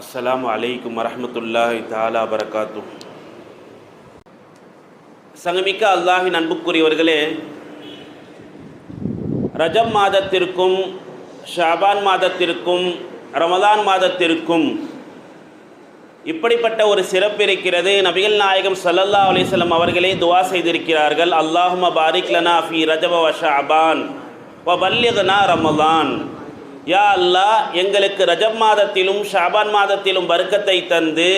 அஸ்ஸலாமு அலைக்கும் வரமத்துல்லாஹி தாலா பரகாத்து சங்கமிக்க அல்லாஹின் அன்புக்குரியவர்களே ரஜம் மாதத்திற்கும் ஷாபான் மாதத்திற்கும் ரமதான் மாதத்திற்கும் இப்படிப்பட்ட ஒரு சிறப்பு இருக்கிறது. நபிகள் நாயகம் சல்லல்லா அலிஸ்லம் அவர்களே துவா செய்திருக்கிறார்கள். அல்லாஹும பாரிக்லனா ஃபி ரஜப வ ஷாபான் வ பல்லிகனா ரமதான் யா அல்லாஹ் எங்களுக்கு ரஜப் மாதத்திலும் ஷாபான் மாதத்திலும் வர்க்கத்தை தந்து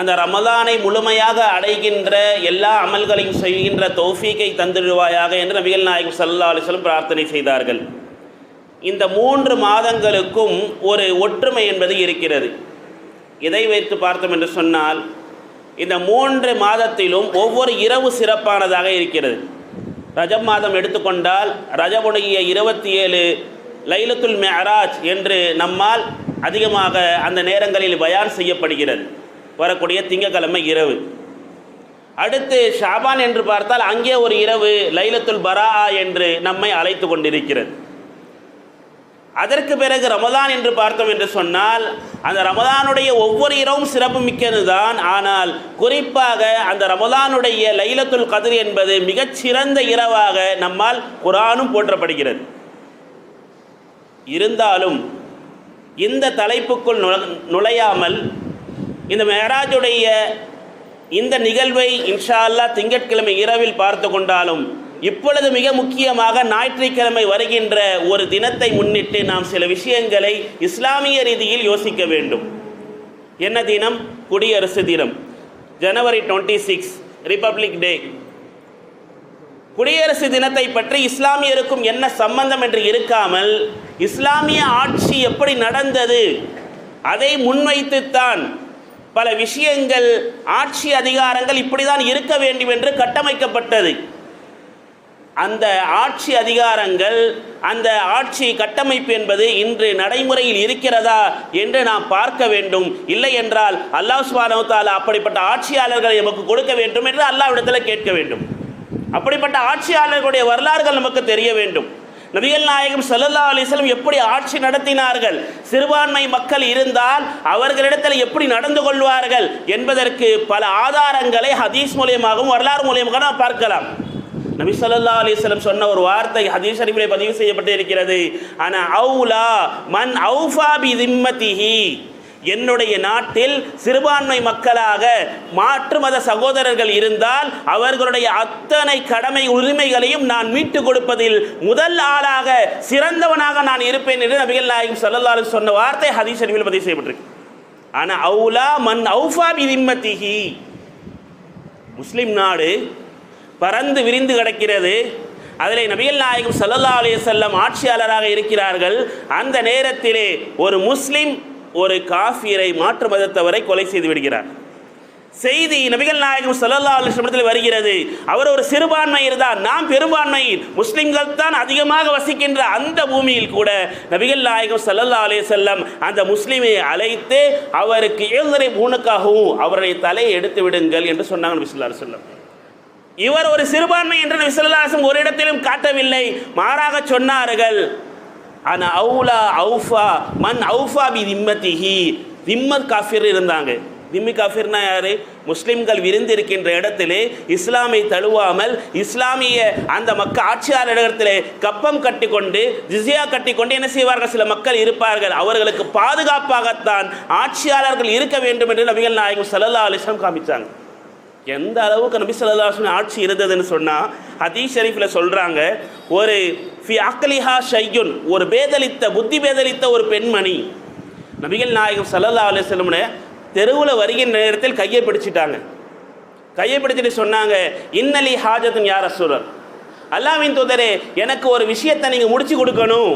அந்த ரமலானை முழுமையாக அடைகின்ற எல்லா அமல்களையும் செய்கின்ற தௌஃபீக்கை தந்துடுவாயாக என்று நபிகள் நாயகம் சல்லா அலிஸ்லம் பிரார்த்தனை செய்தார்கள். இந்த மூன்று மாதங்களுக்கும் ஒரு ஒற்றுமை என்பது இருக்கிறது. இதை வைத்து பார்த்தோம் என்று சொன்னால் இந்த மூன்று மாதத்திலும் ஒவ்வொரு இரவு சிறப்பானதாக இருக்கிறது. ரஜப் மாதம் எடுத்துக்கொண்டால் ரஜபுடைய இருபத்தி ஏழு லைலத்துல் மெஹராஜ் என்று நம்மால் அதிகமாக அந்த நேரங்களில் பயான் செய்யப்படுகிறது. வரக்கூடிய திங்கக்கிழமை இரவு. அடுத்து ஷாபான் என்று பார்த்தால் அங்கே ஒரு இரவு லைலத்துல் பரா என்று நம்மை அழைத்து கொண்டிருக்கிறது. அதற்கு பிறகு ரமதான் என்று பார்த்தோம் என்று சொன்னால் அந்த ரமதானுடைய ஒவ்வொரு இரவும் சிறப்பு மிக்கது தான் ஆனால் குறிப்பாக அந்த ரமதானுடைய லைலத்துல் கதிர் என்பது மிகச்சிறந்த இரவாக நம்மால் குரானும் போற்றப்படுகிறது. இருந்தாலும் இந்த தலைப்புக்குள் நுழையாமல் இந்த மேராஜுடைய இந்த நிகழ்வை இன்ஷா அல்லா திங்கட்கிழமை இரவில் பார்த்து கொண்டாலும் இப்பொழுது மிக முக்கியமாக ஞாயிற்றுக்கிழமை வருகின்ற ஒரு தினத்தை முன்னிட்டு நாம் சில விஷயங்களை இஸ்லாமிய ரீதியில் யோசிக்க வேண்டும். என்ன தினம்? குடியரசு தினம். January twenty six republic day குடியரசு தினத்தை பற்றி இஸ்லாமியருக்கும் என்ன சம்பந்தம் என்று இருக்காமல் இஸ்லாமிய ஆட்சி எப்படி நடந்தது அதை முன்வைத்துத்தான் பல விஷயங்கள் ஆட்சி அதிகாரங்கள் இப்படிதான் இருக்க வேண்டும் என்று கட்டமைக்கப்பட்டது. அந்த ஆட்சி அதிகாரங்கள் அந்த ஆட்சி கட்டமைப்பு என்பது இன்று நடைமுறையில் இருக்கிறதா என்று நாம் பார்க்க வேண்டும். இல்லை என்றால் அல்லாஹ் சுபானவத்தால் அப்படிப்பட்ட ஆட்சியாளர்களை நமக்கு கொடுக்க வேண்டும் என்று அல்லாவிடத்தில் கேட்க வேண்டும். அப்படிப்பட்ட ஆட்சியாளர்களுடைய வரலாறுகள் நமக்கு தெரிய வேண்டும். நபிகள் நாயகம் சல்லல்லா அலிஸ்லம் எப்படி ஆட்சி நடத்தினார்கள்? சிறுபான்மை மக்கள் இருந்தால் அவர்களிடத்தில் எப்படி நடந்து கொள்வார்கள் என்பதற்கு பல ஆதாரங்களை ஹதீஸ் மூலியமாகவும் வரலாறு மூலியமாக நாம் பார்க்கலாம். நபி சொல்லா அலிஸ்லம் சொன்ன ஒரு வார்த்தை ஹதீஸ் ஷரீஃபிலே பதிவு செய்யப்பட்டு இருக்கிறது ஆனா அவுலா மன் அவுஃபா பி திம்மதிஹி என்னுடைய நாட்டில் சிறுபான்மை மக்களாக மாற்று மத சகோதரர்கள் இருந்தால் அவர்களுடைய அத்தனை கடமை உரிமைகளையும் நான் மீட்டு கொடுப்பதில் முதல் ஆளாக சிறந்தவனாக நான் இருப்பேன் என்று நபிகள் நாயகம் சல்லல்லாஹு சொன்ன வார்த்தை ஹதீஸ் அறிவில் பதிவு செய்யப்பட்டிருக்கு. ஆனா அவுலா மன் அவுஃபா பி முஸ்லிம் நாடு பறந்து விரிந்து கிடக்கிறது. அதில் நபிகள் நாயகம் சல்லல்லா அலைய செல்லம் ஆட்சியாளராக இருக்கிறார்கள். அந்த நேரத்திலே ஒரு முஸ்லிம் ஒரு காஃபியரை மாற்று மதத்தவரை கொலை செய்து விடுகிறார். செய்தி நபிகள் நாயகம் சல்லல்லா அலிஸ்லமத்தில் வருகிறது. அவர் ஒரு சிறுபான்மையர் தான். நாம் பெரும்பான்மையில் முஸ்லிம்கள் தான் அதிகமாக வசிக்கின்ற அந்த பூமியில் கூட நபிகள் நாயகம் சல்லல்லா அலே செல்லம் அந்த முஸ்லீமை அழைத்து அவருக்கு ஏழுதரை பூனுக்காகவும் அவருடைய தலையை எடுத்து விடுங்கள் என்று சொன்னாங்க நபி சொல்லா செல்லம் இவர் ஒரு சிறுபான்மை என்று விசலாசம் ஒரு இடத்திலும் காட்டவில்லை. மாறாக சொன்னார்கள் ஆனா அவுலா அவுஃபா மன் அவுஃபா பி திம்மத்திஹி. திம்மத் காஃபிர் இருந்தாங்க. திம்மி காஃபிர்னா யாரு? முஸ்லிம்கள் விருந்திருக்கின்ற இடத்திலே இஸ்லாமை தழுவாமல் இஸ்லாமிய அந்த மக்க ஆட்சியாளரிடத்திலே கப்பம் கட்டிக்கொண்டு ஜிசியா கட்டிக்கொண்டு என்ன செய்வார்கள்? சில மக்கள் இருப்பார்கள். அவர்களுக்கு பாதுகாப்பாகத்தான் ஆட்சியாளர்கள் இருக்க வேண்டும் என்று நபிகள் நாயகம் சல்லா அலிஸ்லாம் காமிச்சாங்க. எந்த அளவுக்கு நபி சொல்லாஸ்மின் ஆட்சி இருந்ததுன்னு சொன்னால் ஹதீஸ் ஷெரீஃபில் சொல்கிறாங்க ஒரு ஃபி அக்லிஹா ஷையுன் ஒரு பேதலித்த புத்தி பேதலித்த ஒரு பெண்மணி. நபிகள் நாயகம் சல்லல்லா அலிஸ்லம்னு தெருவில் வருகின்ற நேரத்தில் கையை பிடிச்சிட்டாங்க. கையை பிடிச்சிட்டு சொன்னாங்க இன்னலி ஹாஜத்துன் யார் அசுரர் அல்லாவின் தூதரே எனக்கு ஒரு விஷயத்தை நீங்கள் முடிச்சு கொடுக்கணும்.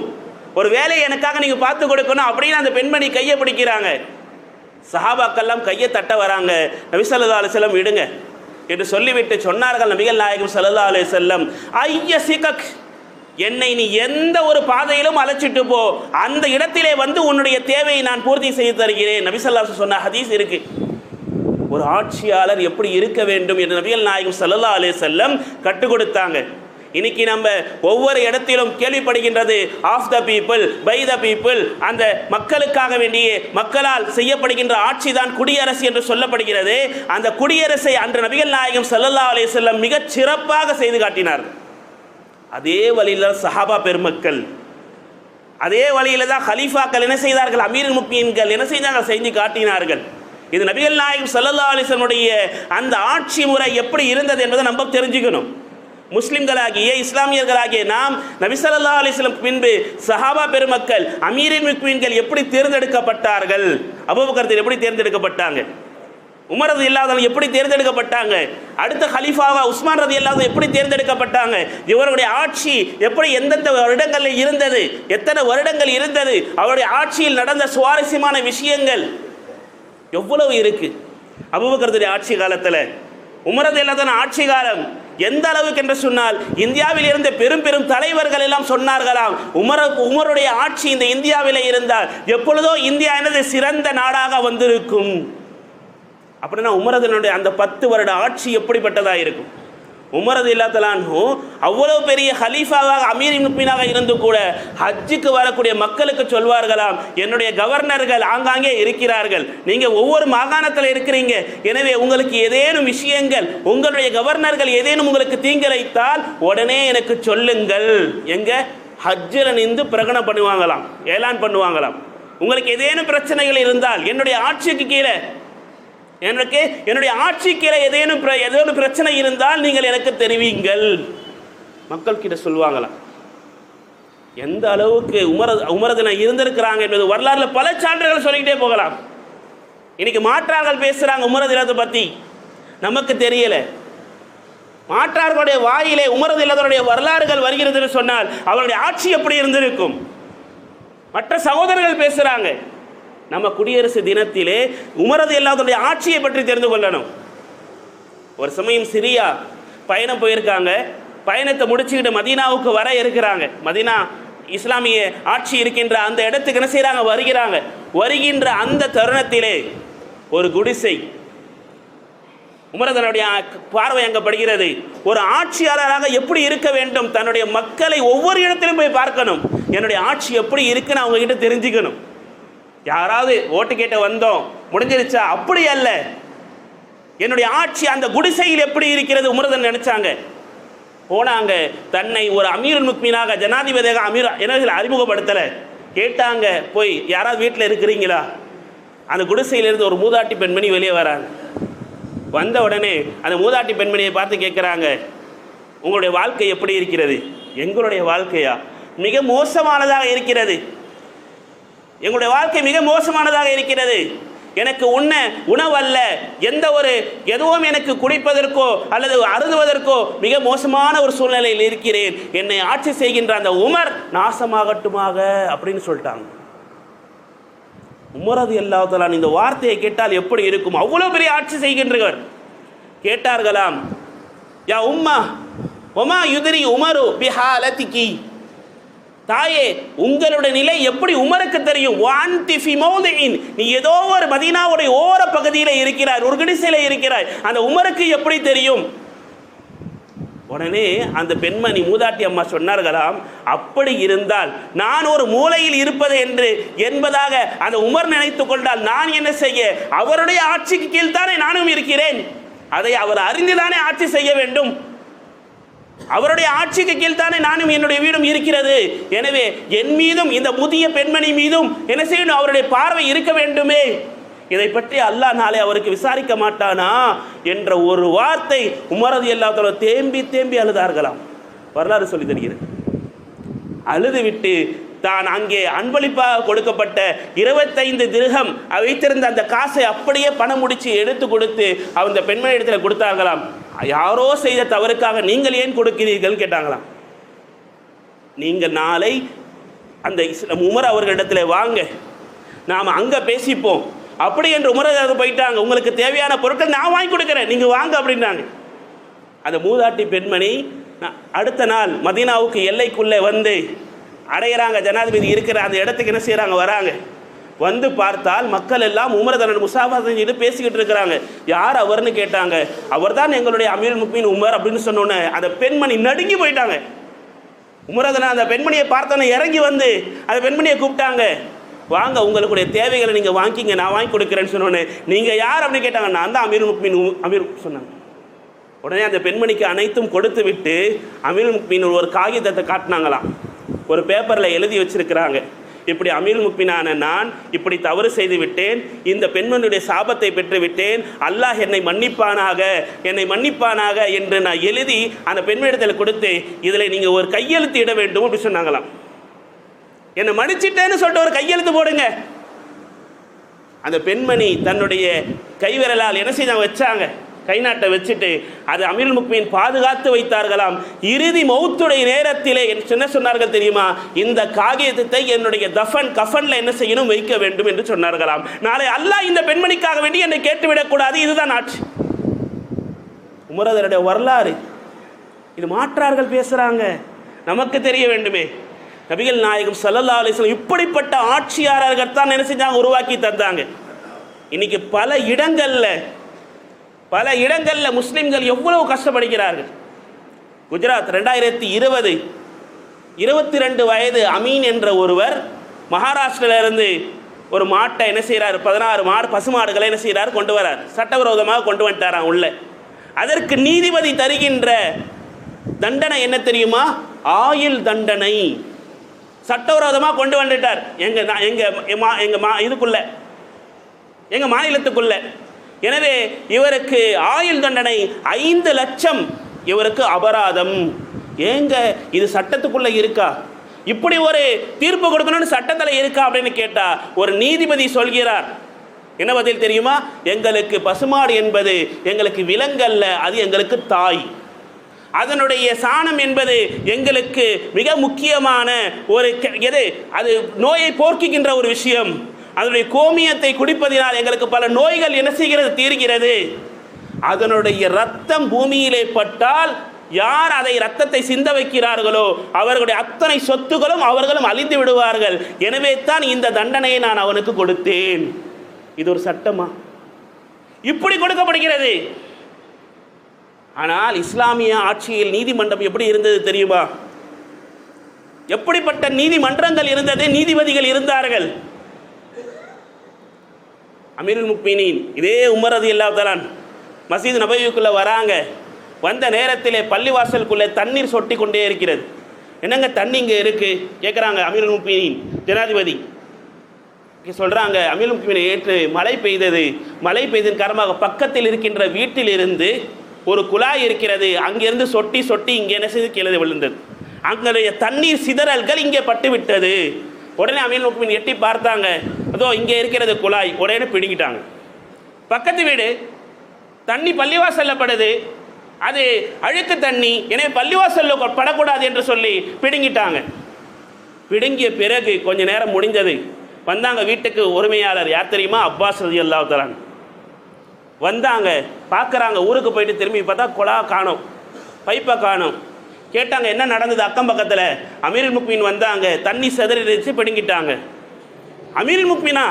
ஒரு வேலையை எனக்காக நீங்கள் பார்த்து கொடுக்கணும். அப்படின்னு அந்த பெண்மணி கையை பிடிக்கிறாங்க. சஹாபாக்கெல்லாம் கையை தட்ட வராங்க. நபி சல்லா செல்லம் விடுங்க. என்று சொல்லிவிட்டு சொன்னார்கள் நபிகள் நாயகம் சல்லா அலி செல்லம் ஐய சிகக் என்னை நீ எந்த ஒரு பாதையிலும் அழைச்சிட்டு போ. அந்த இடத்திலே வந்து உன்னுடைய தேவையை நான் பூர்த்தி செய்து தருகிறேன். நபிசல்லா சொன்ன ஹதீஸ் இருக்கு. ஒரு ஆட்சியாளர் எப்படி இருக்க வேண்டும் என்று நபிகள் நாயகம் சல்லா அலே செல்லம் கற்றுக் கொடுத்தாங்க. இன்னைக்கு நம்ம ஒவ்வொரு இடத்திலும் கேள்விப்படுகின்றது of the people by the people அந்த மக்களுக்காக வேண்டிய மக்களால் செய்யப்படுகின்ற ஆட்சி தான் குடியரசு என்று சொல்லப்படுகிறது. அந்த குடியரசை அன்று நபிகள் நாயகம் சல்லல்லா அலைஹி செல்லம் மிகச் சிறப்பாக செய்து காட்டினார். அதே வழியில் சஹாபா பெருமக்கள். அதே வழியில் தான் ஹலீஃபாக்கள் என்ன செய்தார்கள்? அமீர் முப்பீன்கள் என்ன செய்தார்கள்? செஞ்சு காட்டினார்கள். இது நபிகள் நாயகம் சல்லல்லா அலிசனுடைய அந்த ஆட்சி முறை எப்படி இருந்தது என்பதை நம்ம தெரிஞ்சுக்கணும். முஸ்லிம்களாகிய இஸ்லாமியர்களாகிய நாம் நபிசல்லா அலிஸ்லம் பின்பு சஹாபா பெருமக்கள் அமீரின் மிக்வீன்கள் எப்படி தேர்ந்தெடுக்கப்பட்டார்கள்? அபுபக்கரத்தில் எப்படி தேர்ந்தெடுக்கப்பட்டாங்க? உமரது இல்லாதவங்க எப்படி தேர்ந்தெடுக்கப்பட்டாங்க? அடுத்த ஹலீஃபாவா உஸ்மான் ரதி இல்லாத எப்படி தேர்ந்தெடுக்கப்பட்டாங்க? இவருடைய ஆட்சி எப்படி எந்தெந்த வருடங்களில் இருந்தது? எத்தனை வருடங்கள் இருந்தது? அவருடைய ஆட்சியில் நடந்த சுவாரஸ்யமான விஷயங்கள் எவ்வளவு இருக்கு? அபுபக்கரத்துடைய ஆட்சி காலத்தில் உமரது இல்லாதன ஆட்சி காலம் எந்த அளவுக்கு என்று சொன்னால் இந்தியாவில் இருந்த பெரும் பெரும் தலைவர்கள் எல்லாம் சொன்னார்களாம். உமர உமருடைய ஆட்சி இந்த இந்தியாவில் இருந்தால் எப்பொழுதோ இந்தியா எனது சிறந்த நாடாக வந்திருக்கும். அப்படின்னா உமரதனுடைய அந்த பத்து வருட ஆட்சி எப்படிப்பட்டதாக இருக்கும்? உமரது இல்லாத்தலான்ஹும் அவ்வளவு பெரிய ஹலீஃபாவாக அமீர் முக்மீனாக இருந்து கூட ஹஜ்ஜுக்கு வரக்கூடிய மக்களுக்கு சொல்வார்களாம் என்னுடைய கவர்னர்கள் ஆங்காங்கே இருக்கிறார்கள். நீங்கள் ஒவ்வொரு மாகாணத்தில் இருக்கிறீங்க. எனவே உங்களுக்கு ஏதேனும் விஷயங்கள் உங்களுடைய கவர்னர்கள் ஏதேனும் உங்களுக்கு தீங்கிழைத்தால் உடனே எனக்கு சொல்லுங்கள். எங்க? ஹஜ்ஜில் நின்று பிரகடனம் பண்ணுவாங்களாம் ஏலான் பண்ணுவாங்களாம். உங்களுக்கு ஏதேனும் பிரச்சனைகள் இருந்தால் என்னுடைய ஆட்சிக்கு கீழே எனக்கு என்னுடைய ஆட்சி கீழே ஏதேனும் பிர- ஏதேனும் பிரச்சனை இருந்தால் நீங்கள் எனக்கு தெரிவிங்கள். மக்கள் கிட்ட சொல்லுவாங்களாம் எந்த அளவுக்கு உமர உமரதனை இருந்திருக்கிறாங்க என்பது வரலாறுல பல சான்றுகள் சொல்லிக்கிட்டே போகலாம். இன்னைக்கு மாற்றார்கள் பேசுறாங்க உமரதினத்தை பற்றி பத்தி. நமக்கு தெரியல. மாற்றார்களுடைய வாயிலே உமரது வரலாறுகள் வருகிறது சொன்னால் அவருடைய ஆட்சி எப்படி இருந்திருக்கும்? மற்ற சகோதரர்கள் பேசுறாங்க நம்ம குடியரசு தினத்திலே உமரது எல்லாத்துடைய ஆட்சியை பற்றி தெரிந்து கொள்ளணும். ஒரு சமயம் சிரியா பயணம் போயிருக்காங்க. பயணத்தை முடிச்சுக்கிட்டு மதீனாவுக்கு வர இருக்கிறாங்க. மதீனா இஸ்லாமிய ஆட்சி இருக்கின்ற அந்த இடத்துக்கு என்ன செய்கிறாங்க வருகிறாங்க. வருகின்ற அந்த தருணத்திலே ஒரு குடிசை உமரதனுடைய பார்வை அங்கே படுகிறது. ஒரு ஆட்சியாளராக எப்படி இருக்க வேண்டும்? தன்னுடைய மக்களை ஒவ்வொரு இடத்திலும் போய் பார்க்கணும். என்னுடைய ஆட்சி எப்படி இருக்குன்னு அவங்க கிட்ட தெரிஞ்சுக்கணும். யாராவது ஓட்டு கேட்ட வந்தோம் முடிஞ்சிருச்சா? அப்படி அல்ல. என்னுடைய ஆட்சி அந்த குடிசையில் எப்படி இருக்கிறது உமரதன் நினைச்சாங்க. போனாங்க தன்னை ஒரு அமீர் முக்மீனாக ஜனாதிபதியாக அமீர் என்ன அறிமுகப்படுத்தலை. கேட்டாங்க போய் யாராவது வீட்டில் இருக்கிறீங்களா? அந்த குடிசையிலிருந்து ஒரு மூதாட்டி பெண்மணி வெளியே வராங்க. வந்த உடனே அந்த மூதாட்டி பெண்மணியை பார்த்து கேட்குறாங்க உங்களுடைய வாழ்க்கை எப்படி இருக்கிறது? எங்களுடைய வாழ்க்கையா? மிக மோசமானதாக இருக்கிறது. எங்களுடைய வாழ்க்கை மிக மோசமானதாக இருக்கிறது. எனக்கு உண்ண உணவல்ல எந்த ஒரு எதுவும் எனக்கு குடிப்பதற்கோ அல்லது அருந்துவதற்கோ மிக மோசமான ஒரு சூழ்நிலையில் இருக்கிறேன். என்னை ஆட்சி செய்கின்ற அந்த உமர் நாசமாகட்டுமாக அப்படின்னு சொல்லிட்டாங்க. உமரது அல்லாஹாலான் இந்த வார்த்தையை கேட்டால் எப்படி இருக்கும்? அவ்வளோ பெரிய ஆட்சி செய்கின்றவர். கேட்டார்களாம் யா உம்மா ஒமா யுதிரி உமரு பிஹாலத்திக்கி தாயே உங்களுடைய நிலை எப்படி உமருக்கு தெரியும்? வான்தி ஃபி மௌதிஇன் நீ ஏதோ ஒரு மதீனாவுடைய ஓர பகுதியில் இருக்கிறாய் ஒரு குடிசையில் இருக்கிறாய். அந்த உமருக்கு எப்படி தெரியும்? உடனே அந்த பெண்மணி மூதாட்டி அம்மா சொன்னார்களாம் அப்படி இருந்தால் நான் ஒரு மூலையில் இருப்பது என்று என்பதாக அந்த உமர் நினைத்து கொண்டால் நான் என்ன செய்ய? அவருடைய ஆட்சிக்கு கீழ்தானே நானும் இருக்கிறேன். அதை அவர் அறிந்துதானே ஆட்சி செய்ய வேண்டும்? அவருடைய ஆட்சிக்கு கீழ்த்தானே நானும் என்னுடைய வீடும் இருக்கிறது. எனவே என் மீதும் இந்த முதிய பெண்மணி மீதும் என்ன செய்யணும்? அவருடைய பார்வை இருக்க வேண்டுமே. இதை பற்றி அல்லாஹ் நாளை அவருக்கு விசாரிக்க மாட்டானா? என்ற ஒரு வார்த்தை உமரது எல்லாத்தோட தேம்பி தேம்பி அழுதார்களாம். வரலாறு சொல்லி தருகிறது. விட்டு தான் அங்கே அன்பளிப்பாக கொடுக்கப்பட்ட இருபத்தைந்து திருகம் வைத்திருந்த அந்த காசை அப்படியே பணம் முடிச்சு எடுத்து கொடுத்து அந்த பெண்மணி இடத்துல கொடுத்தார்களாம். யாரோ செய்த தவறுக்காக நீங்கள் ஏன் கொடுக்கிறீர்கள் கேட்டாங்களாம். நீங்கள் நாளை அந்த இஸ்லாம் உமர் அவர்களிடத்தில் வாங்க. நாம் அங்கே பேசிப்போம். அப்படி என்று உமரதாக போயிட்டாங்க. உங்களுக்கு தேவையான பொருட்கள் நான் வாங்கி கொடுக்குறேன். நீங்கள் வாங்க அப்படின்னாங்க அந்த மூதாட்டி பெண்மணி அடுத்த நாள் மதீனாவுக்கு எல்லைக்குள்ளே வந்து அடையிறாங்க. ஜனாதிபதி இருக்கிற அந்த இடத்துக்கு என்ன செய்கிறாங்க வராங்க. வந்து பார்த்தால் மக்கள் எல்லாம் உமரதனன் முசாஃபா செஞ்சுட்டு பேசிக்கிட்டு இருக்கிறாங்க. யார் அவர்னு கேட்டாங்க. அவர்தான் எங்களுடைய அமீர் முக்மீன் உமர் அப்படின்னு சொன்னோன்னே அந்த பெண்மணி நடுங்கி போயிட்டாங்க. உமரதனா அந்த பெண்மணியை பார்த்தோன்னே இறங்கி வந்து அந்த பெண்மணியை கூப்பிட்டாங்க. வாங்க உங்களுடைய தேவைகளை நீங்கள் வாங்கிங்க நான் வாங்கி கொடுக்குறேன்னு சொன்னோன்னே நீங்கள் யார் அப்படின்னு கேட்டாங்க. நான் தான் அமீர் முக்மீன் அமீர் சொன்னாங்க. உடனே அந்த பெண்மணிக்கு அனைத்தும் கொடுத்து விட்டு அமீர் முக்மீன் ஒரு காகிதத்தை காட்டினாங்களாம். ஒரு பேப்பரில் எழுதி வச்சிருக்கிறாங்க. இப்படி அமீர் முக்மினான நான் இப்படி தவறு செய்து விட்டேன். இந்த பெண்மனுடைய சாபத்தை பெற்று விட்டேன். அல்லாஹ் என்னை மன்னிப்பானாக என்னை மன்னிப்பானாக என்று நான் எழுதி அந்த பெண்மணிடத்தில் கொடுத்து இதில் நீங்கள் ஒரு கையெழுத்து இட வேண்டும் அப்படி சொன்னாங்களாம். என்னை மன்னிச்சிட்டேன்னு சொல்லிட்டு ஒரு கையெழுத்து போடுங்க. அந்த பெண்மணி தன்னுடைய கைவிரலால் என்ன செய்தாங்க? வச்சாங்க. கைநாட்டை வச்சுட்டு அது அமீர் முக்மீன் பாதுகாத்து வைத்தார்களாம். இறுதி மௌத்துடைய நேரத்திலே என்ன சொன்னார்கள் தெரியுமா? இந்த காகிதத்தை என்னுடைய தஃபன் கஃபன்ல என்ன செய்யணும் வைக்க வேண்டும் என்று சொன்னார்களாம். நாளை அல்லாஹ் இந்த பெண்மணிக்காக வேண்டி என்னை கேட்டுவிடக்கூடாது இதுதான் ஆட்சி. உமரதனுடைய வரலாறு. இது மாற்றார்கள் பேசுகிறாங்க நமக்கு தெரிய வேண்டுமே. நபிகள் நாயகம் சல்லல்லா அலிஸ்லாம் இப்படிப்பட்ட ஆட்சியாளர்கள் தான் என்ன செஞ்சாங்க? உருவாக்கி தந்தாங்க. இன்னைக்கு பல இடங்களில் பல இடங்களில் முஸ்லிம்கள் எவ்வளவு கஷ்டப்படுகிறார்கள்? குஜராத் ரெண்டாயிரத்தி இருபது இருபத்தி ரெண்டு வயது அமீன் என்ற ஒருவர் மகாராஷ்டிரிலிருந்து ஒரு மாட்டை என்ன செய்கிறார் பதினாறு மாடு பசுமாடுகளை என்ன செய்கிறார் கொண்டு வரார். சட்டவிரோதமாக கொண்டு வந்துட்டாராம் உள்ள. அதற்கு நீதிபதி தருகின்ற தண்டனை என்ன தெரியுமா? ஆயுள் தண்டனை. சட்டவிரோதமாக கொண்டு வந்துட்டார். எங்க எங்கள் எங்க மா எங்க மா இதுக்குள்ள எங்க மாநிலத்துக்குள்ள. எனவே இவருக்கு ஆயுள் தண்டனை ஐந்து லட்சம். இவருக்கு அபராதம். ஏங்க இது சட்டத்துக்குள்ள இருக்கா? இப்படி ஒரு தீர்ப்பு கொடுக்கணும்னு சட்டத்தில் இருக்கா அப்படின்னு கேட்டா ஒரு நீதிபதி சொல்கிறார். என்ன பதில் தெரியுமா? எங்களுக்கு பசுமாடு என்பது எங்களுக்கு விலங்கல்ல அது எங்களுக்கு தாய். அதனுடைய சாணம் என்பது எங்களுக்கு மிக முக்கியமான ஒரு கெ- எது? அது நோயை போர்க்குகின்ற ஒரு விஷயம். அதனுடைய கோமியத்தை குடிப்பதினால் எங்களுக்கு பல நோய்கள் என்ன செய்கிறது? தீர்கிறது. அதனுடைய ரத்தம் பூமியிலே பட்டால் யார் அதை ரத்தத்தை சிந்த வைக்கிறார்களோ அவர்களுடைய அத்தனை சொத்துகளும் அவர்களும் அழிந்து விடுவார்கள். எனவே தான் இந்த தண்டனையை நான் அவனுக்கு கொடுத்தேன். இது ஒரு சட்டமா? இப்படி கொடுக்கப்படுகிறது. ஆனால் இஸ்லாமிய ஆட்சியில் நீதிமன்றம் எப்படி இருந்தது தெரியுமா? எப்படிப்பட்ட நீதிமன்றங்கள் இருந்தது? நீதிபதிகள் இருந்தார்கள். அமீருல் முக்மீனின் இதே உமரது இல்லாதலான் மசீது நபவிக்குள்ளே வராங்க. வந்த நேரத்திலே பள்ளிவாசலுக்குள்ளே தண்ணீர் சொட்டி கொண்டே இருக்கிறது. என்னங்க தண்ணி இங்கே இருக்குது கேட்குறாங்க அமீருல் முக்மீனின் ஜனாதிபதி. சொல்கிறாங்க அமீல் முக்மீனை ஏற்று மழை பெய்தது. மழை பெய்ததன் காரணமாக பக்கத்தில் இருக்கின்ற வீட்டிலிருந்து ஒரு குழாய் இருக்கிறது. அங்கிருந்து சொட்டி சொட்டி இங்கே என்ன செய்து கீழே விழுந்தது. அங்களுடைய தண்ணீர் சிதறல்கள் இங்கே பட்டு விட்டது உடனே அமீன் முக்மின் எட்டி பார்த்தாங்க. அதோ இங்கே இருக்கிறது குழாய். உடனே பிடுங்கிட்டாங்க. பக்கத்து வீடு தண்ணி பள்ளிவாசல்ல படுது. அது அழுக்கு தண்ணி எனவே பள்ளிவாசல்ல படக்கூடாது என்று சொல்லி பிடுங்கிட்டாங்க. பிடுங்கிய பிறகு கொஞ்ச நேரம் முடிஞ்சது. வந்தாங்க வீட்டுக்கு உரிமையாளர். யார் தெரியுமா? அப்பாஸ் ரதி அல்லாஹ் வந்தாங்க. பார்க்குறாங்க. ஊருக்கு போயிட்டு திரும்பி பார்த்தா குழா காணோம். பைப்பை காணோம். கேட்டாங்க என்ன நடந்தது அக்கம் பக்கத்தில்? அமீருல் முக்மீன் வந்தாங்க தண்ணி செதறிடுச்சு பிடுங்கிட்டாங்க. அமீருல் முக்மீனா?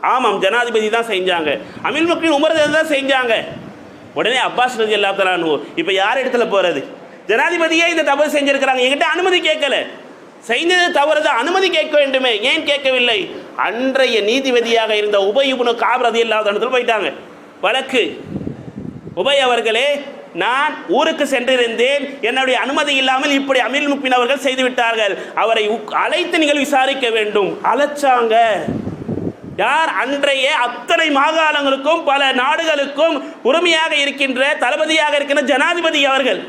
ஆமாம் ஜனாதிபதி தான் செஞ்சாங்க. அமீர் முக்மீன் உமர் தான் செஞ்சாங்க. உடனே அப்பாஸ் ரஜி அல்லா தலானு இப்போ யார் இடத்துல போகிறது ஜனாதிபதியே இந்த தவறு செஞ்சுருக்கிறாங்க. என்கிட்ட அனுமதி கேட்கல. செய்தது தவறு தான் அனுமதி கேட்க வேண்டுமே. ஏன் கேட்கவில்லை? அன்றைய நீதிபதியாக இருந்த உபயுபுனு காபிரதி இல்லாத போயிட்டாங்க. வழக்கு. உபய் அவர்களே நான் ஊருக்கு சென்றிருந்தேன். என்னுடைய அனுமதி இல்லாமல் இப்படி அமீர் முப்பின் அவர்கள் செய்துவிட்டார்கள். அவரை அழைத்து நீங்கள் விசாரிக்க வேண்டும். அழைச்சாங்க யார்? அன்றைய அத்தனை மாகாணங்களுக்கும் பல நாடுகளுக்கும் உரிமையாக இருக்கின்ற தளபதியாக இருக்கின்ற ஜனாதிபதி அவர்கள்.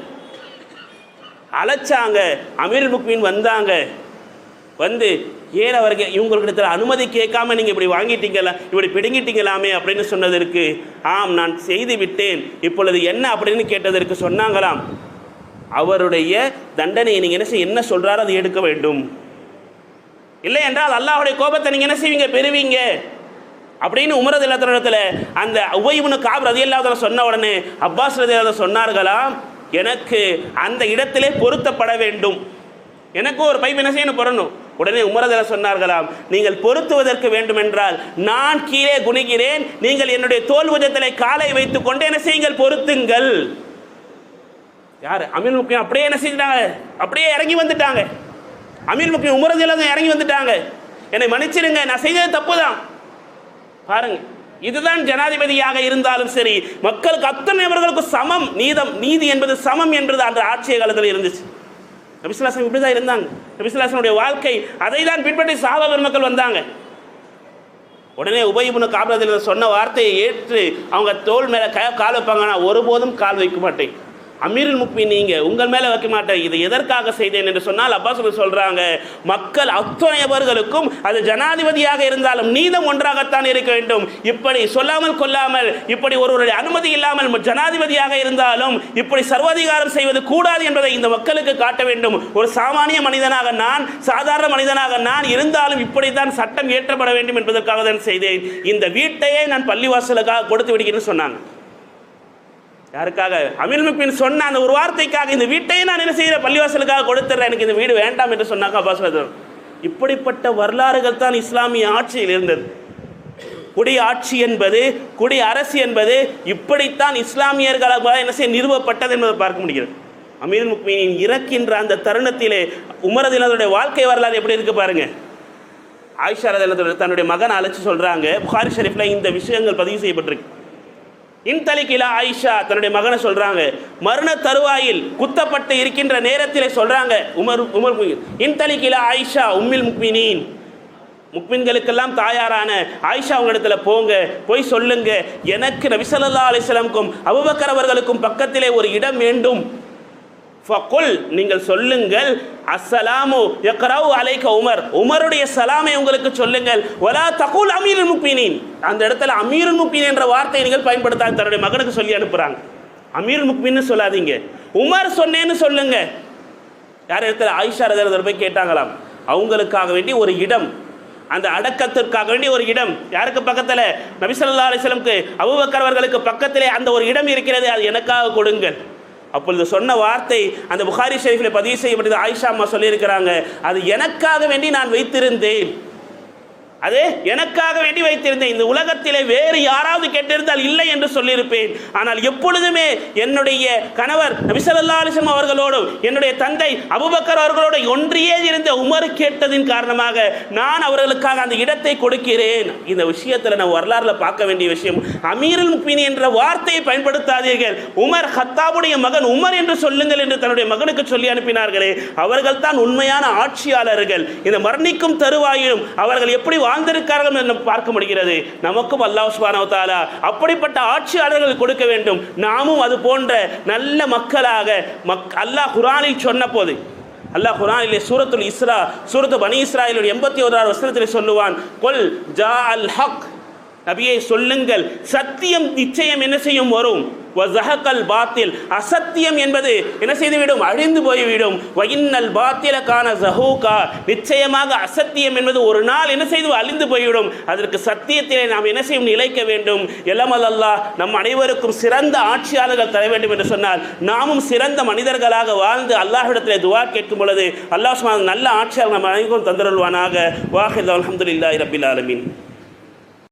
அழைச்சாங்க அமீர் முக்மீன் வந்தாங்க. வந்து ஏன் அவர்கள் இவங்களுக்கிடத்தில் அனுமதி கேட்காம நீங்கள் இப்படி வாங்கிட்டீங்களா இப்படி பிடுங்கிட்டீங்களாமே அப்படின்னு சொன்னதற்கு ஆம் நான் செய்து விட்டேன். இப்பொழுது என்ன அப்படின்னு கேட்டதற்கு சொன்னாங்களாம். அவருடைய தண்டனையை நீங்கள் என்ன செய்ய என்ன சொல்கிறாரோ அதை எடுக்க வேண்டும். இல்லை என்றால் அல்லாஹுடைய கோபத்தை நீங்கள் என்ன செய்வீங்க? பெறுவீங்க. அப்படின்னு உமரது இல்லாத அந்த உபயுபனு காப் ரதி இல்லாத சொன்ன உடனே அப்பாஸ் ரதி இல்லாத சொன்னார்களாம் எனக்கு அந்த இடத்திலே பொருத்தப்பட வேண்டும். எனக்கும் ஒரு பைப் என்ன செய்யணும்? பொறணும் உடனே உமரதல சொன்னார்களாம் நீங்கள் பொருத்துவதற்கு வேண்டுமென்றால் நான் கீழே குனிகிறேன் நீங்கள் என்னுடைய தோல் உஜத்திலே காலை வைத்துக் கொண்டு என்ன செய்யுங்கள் பொருத்துங்கள். யார்? அமீர் முக்கியம் அப்படியே என்ன செஞ்சிட்டாங்க? அப்படியே இறங்கி வந்துட்டாங்க. அமீர் முக்கியம் உமரதில் இறங்கி வந்துட்டாங்க. என்னை மன்னிச்சிடுங்க நான் செய்தது தப்பு தான் பாருங்க இதுதான் ஜனாதிபதியாக இருந்தாலும் சரி மக்களுக்கு அத்தனை நபர்களுக்கு சமம் நீதம் நீதி என்பது சமம் என்பது அந்த ஆட்சிய காலத்தில் இருந்துச்சு. நபிசுல்லாசம் இப்படி தான் இருந்தாங்க. நபிசுல்லாசனுடைய வாழ்க்கை அதை தான் பின்பற்றி சாபா பெருமக்கள் வந்தாங்க. உடனே உபயபுன காபலத்தில் சொன்ன வார்த்தையை ஏற்று அவங்க தோல் மேலே கால் வைப்பாங்க. ஒருபோதும் கால் வைக்க மாட்டேன். அமீரில் முப்பி நீங்க உங்கள் மேலே வைக்க மாட்டேன் இது எதற்காக செய்தேன் என்று சொன்னால் அப்பாஸ் சொல்றாங்க மக்கள் அத்துணையவர்களுக்கும் அது ஜனாதிபதியாக இருந்தாலும் நீதம் ஒன்றாகத்தான் இருக்க வேண்டும். இப்படி சொல்லாமல் கொள்ளாமல் இப்படி ஒருவருடைய அனுமதி இல்லாமல் ஜனாதிபதியாக இருந்தாலும் இப்படி சர்வாதிகாரம் செய்வது கூடாது என்பதை இந்த மக்களுக்கு காட்ட வேண்டும். ஒரு சாமானிய மனிதனாக நான் சாதாரண மனிதனாக நான் இருந்தாலும் இப்படித்தான் சட்டம் இயற்றப்பட வேண்டும் என்பதற்காக தான் செய்தேன். இந்த வீட்டையே நான் பள்ளிவாசலுக்காக கொடுத்து விடுகிறேன்னு சொன்னாங்க. யாருக்காக? அமீர் முக்மின் சொன்ன அந்த ஒரு வார்த்தைக்காக இந்த வீட்டையும் நான் என்ன செய்கிற பள்ளிவாசலுக்காக கொடுத்துட்றேன் எனக்கு இந்த வீடு வேண்டாம் என்று சொன்னாங்க அப்பாஸ் இப்படிப்பட்ட வரலாறுகள் தான் இஸ்லாமிய ஆட்சியில் இருந்தது. குடி ஆட்சி என்பது குடி அரசு என்பது இப்படித்தான் இஸ்லாமியர்களால் என்ன செய்ய நிறுவப்பட்டது என்பதை பார்க்க முடிகிறது. அமீர் முக்மீனின் இறக்கின்ற அந்த தருணத்திலே உமரதினருடைய வாழ்க்கை வரலாறு எப்படி இருக்கு பாருங்க. ஆயிஷா ரதியல்லாஹு தன்னுடைய மகன் அழைச்சி சொல்றாங்க. புகாரி ஷெரீஃபில் இந்த விஷயங்கள் பதிவு செய்யப்பட்டிருக்கு. இன்தலிகிலா ஆயிஷா தன்னுடைய மகனை சொல்றாங்க. மரண தருவாயில் குத்தப்பட்டு இருக்கின்ற நேரத்தில் சொல்றாங்க உமர் உமர் இன்தலிகிலா ஆயிஷா உம்மில் முக்மினின். முக்மின்களுக்கெல்லாம் தாயாரான ஆயிஷா உங்களிடத்துல போங்க போய் சொல்லுங்க. எனக்கு நபிசல்லா அலிஸ்லாமுக்கும் அபுபக்கர் அவர்களுக்கும் பக்கத்திலே ஒரு இடம் வேண்டும். ஃபகுல் நீங்கள் சொல்லுங்கள் அஸ்ஸலாமு யக்ரவு அலைக்க உமர். உமருடைய சலாமை உங்களுக்கு சொல்லுங்கள். வலா தகுல் அமீருல் முக்மினின். அந்த இடத்துல அமீருல் முக்மின் என்ற வார்த்தையை நீங்கள் பயன்படுத்தாது தன்னுடைய மகனுக்கு சொல்லி அனுப்புகிறாங்க அமீர் முக்மின்னு சொல்லாதீங்க. உமர் சொன்னேன்னு சொல்லுங்க. யார் இடத்துல? ஆயிஷா ரதர் போய் கேட்டாங்களாம். அவங்களுக்காக வேண்டி ஒரு இடம். அந்த அடக்கத்திற்காக வேண்டிய ஒரு இடம். யாருக்கு பக்கத்தில்? நபிசல்லா அலிஸ்லமுக்கு அபுபக்கர் அவர்களுக்கு பக்கத்திலே அந்த ஒரு இடம் இருக்கிறது. அது எனக்காக கொடுங்கள். அப்பொழுது சொன்ன வார்த்தை அந்த புகாரி ஷெரீஃபில் பதிவு செய்யப்பட்டது. ஆயிஷா அம்மா சொல்லியிருக்கிறாங்க. அது எனக்காக வேண்டி நான் வைத்திருந்தேன். அது எனக்காக வேண்டி வைத்திருந்தேன். இந்த உலகத்திலே வேறு யாராவது கேட்டிருந்தால் இல்லை என்று சொல்லியிருப்பேன். ஆனால் எப்பொழுதுமே என்னுடைய கணவர் நபிசல்லா அலிஸ்லாம் அவர்களோடும் என்னுடைய தந்தை அபுபக்கர் அவர்களோடு ஒன்றியே இருந்த உமர் கேட்டதின் காரணமாக நான் அவர்களுக்காக அந்த இடத்தை கொடுக்கிறேன். இந்த விஷயத்தில் நான் வரலாறுல பார்க்க வேண்டிய விஷயம் அமீருல் முக்மினி என்ற வார்த்தையை பயன்படுத்தாதீர்கள். உமர் ஹத்தாபுடைய மகன் உமர் என்று சொல்லுங்கள் என்று தன்னுடைய மகனுக்கு சொல்லி அனுப்பினார்களே. அவர்கள் தான் உண்மையான ஆட்சியாளர்கள். இந்த மரணிக்கும் தருவாயிலும் அவர்கள் எப்படி வாழ்ந்திருக்கார்கள் என்று பார்க்க முடிகிறது. நமக்கும் அல்லாஹ் சுபானவத்தாலா அப்படிப்பட்ட ஆட்சியாளர்கள் கொடுக்க வேண்டும். நாமும் அது போன்ற நல்ல மக்களாக மக் அல்லாஹ் குர்ஆனில் சொன்ன போது அல்லாஹ் குர்ஆனிலே சூரத்துல் இஸ்ரா சூரத்து பனி இஸ்ராயிலுடைய எண்பத்தி ஓராறு வசனத்தில் சொல்லுவான் கொல் ஜா அல் ஹக். நபியை சொல்லுங்கள். சத்தியம் நிச்சயம் என்ன செய்யும்? வரும். வசகல் பாத்தில். அசத்தியம் என்பது என்ன செய்துவிடும்? அழிந்து போய்விடும். வயின்னல் பாத்திலக்கான ஜஹூகா நிச்சயமாக அசத்தியம் என்பது ஒரு நாள் என்ன செய்து அழிந்து போய்விடும். அதற்கு சத்தியத்திலே நாம் என்ன செய்யும்? நிலைக்க வேண்டும். எல்லாம் அல்லாஹ் நம் அனைவருக்கும் சிறந்த ஆட்சியாளர்கள் தர வேண்டும் என்று சொன்னால் நாமும் சிறந்த மனிதர்களாக வாழ்ந்து அல்லாஹிடத்தில் துவா கேட்கும் பொழுது அல்லாஹ் நல்ல ஆட்சியாளர் நம் அனைவரும் தந்தருள்வானாக. வாஹித் அலமதுல்லா ரபில் ஆலமின்.